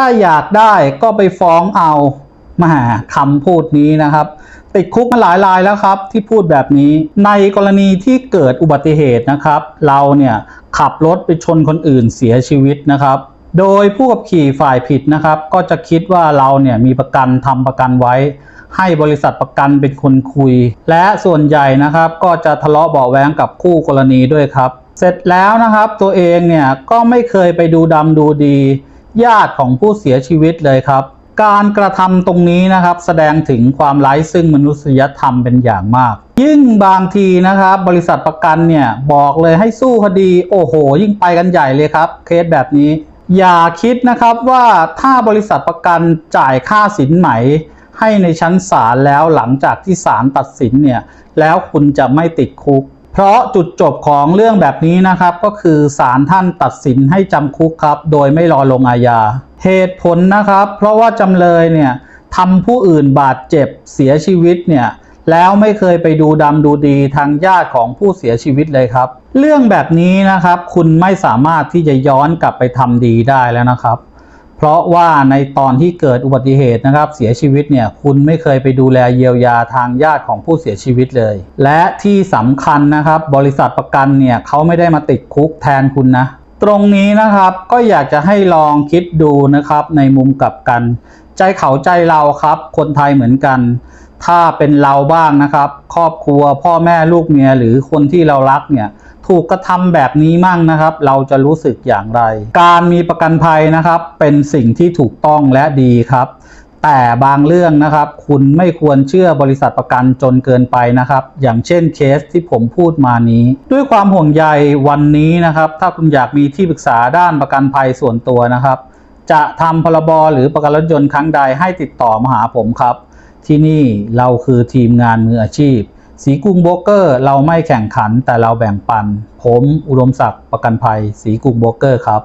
ถ้าอยากได้ก็ไปฟ้องเอามาคำพูดนี้นะครับ ติดคุกมาหลายรายแล้วครับ ที่พูดแบบนี้ ในกรณีที่เกิดอุบัติเหตุนะครับ เราเนี่ยขับรถไปชนคนอื่นเสียชีวิตนะครับ โดยผู้ขับขี่ฝ่ายผิดนะครับ ก็จะคิดว่าเราเนี่ยมีประกันทำประกันไว้ ให้บริษัทประกันเป็นคนคุย และส่วนใหญ่นะครับ ก็จะทะเลาะเบาแวงกับคู่กรณีด้วยครับ เสร็จแล้วนะครับ ตัวเองเนี่ยก็ไม่เคยไปดูดำดูดี ญาติของผู้เสียชีวิตเลยครับ การกระทำตรงนี้นะครับ แสดงถึงความไร้ซึ่งมนุษยธรรมเป็นอย่างมาก ยิ่งบางทีนะครับ บริษัทประกันเนี่ยบอกเลยให้สู้คดี โอ้โห ยิ่งไปกันใหญ่เลยครับ เคสแบบนี้ อย่าคิดนะครับว่าถ้าบริษัทประกันจ่ายค่าสินไหมให้ในชั้นศาลแล้วหลังจากที่ศาลตัดสินเนี่ยแล้วคุณจะไม่ติดคุก เพราะจุดจบของเรื่องแบบนี้นะครับ ก็คือศาลท่านตัดสินให้จำคุกครับ โดยไม่รอลงอาญาเหตุผลนะครับ เพราะว่าจำเลยเนี่ยทำผู้อื่นบาดเจ็บเสียชีวิตเนี่ยแล้วไม่เคยไปดูดำดูดีทางญาติของผู้เสียชีวิตเลยครับ เรื่องแบบนี้นะครับ คุณไม่สามารถที่จะย้อนกลับไปทำดีได้แล้วนะครับ เพราะว่าในตอนที่เกิดอุบัติเหตุนะครับเสียชีวิตเนี่ยคุณไม่เคยไปดูแลเยียวยาทางญาติของผู้เสียชีวิตเลย และที่สำคัญนะครับบริษัทประกันเนี่ยเขาไม่ได้มาติดคุกแทนคุณนะ ตรงนี้นะครับก็อยากจะให้ลองคิดดูนะครับในมุมกลับกัน ใจเขาใจเราครับคนไทยเหมือนกัน ถ้าเป็นเราบ้างนะครับ ครอบครัวพ่อแม่ลูกเมียหรือคนที่เรารักเนี่ย ถูกกระทำแบบนี้มั่งนะครับ เราจะรู้สึกอย่างไร การมีประกันภัยนะครับ เป็นสิ่งที่ถูกต้องและดีครับ แต่บางเรื่องนะครับ คุณไม่ควรเชื่อบริษัทประกันจนเกินไปนะครับ อย่างเช่นเคสที่ผมพูดมานี้ ด้วยความห่วงใยวันนี้นะครับ ถ้าคุณอยากมีที่ปรึกษาด้านประกันภัยส่วนตัวนะครับ จะทำพรบหรือประกันรถยนต์ครั้งใดให้ติดต่อมาหาผมครับ ที่นี่เราคือทีมงานมืออาชีพ สีกุ้งโบกเกอร์ เราไม่แข่งขันแต่เราแบ่งปัน ผมอุดมศักดิ์ประกันภัย สีกุ้งโบกเกอร์ครับ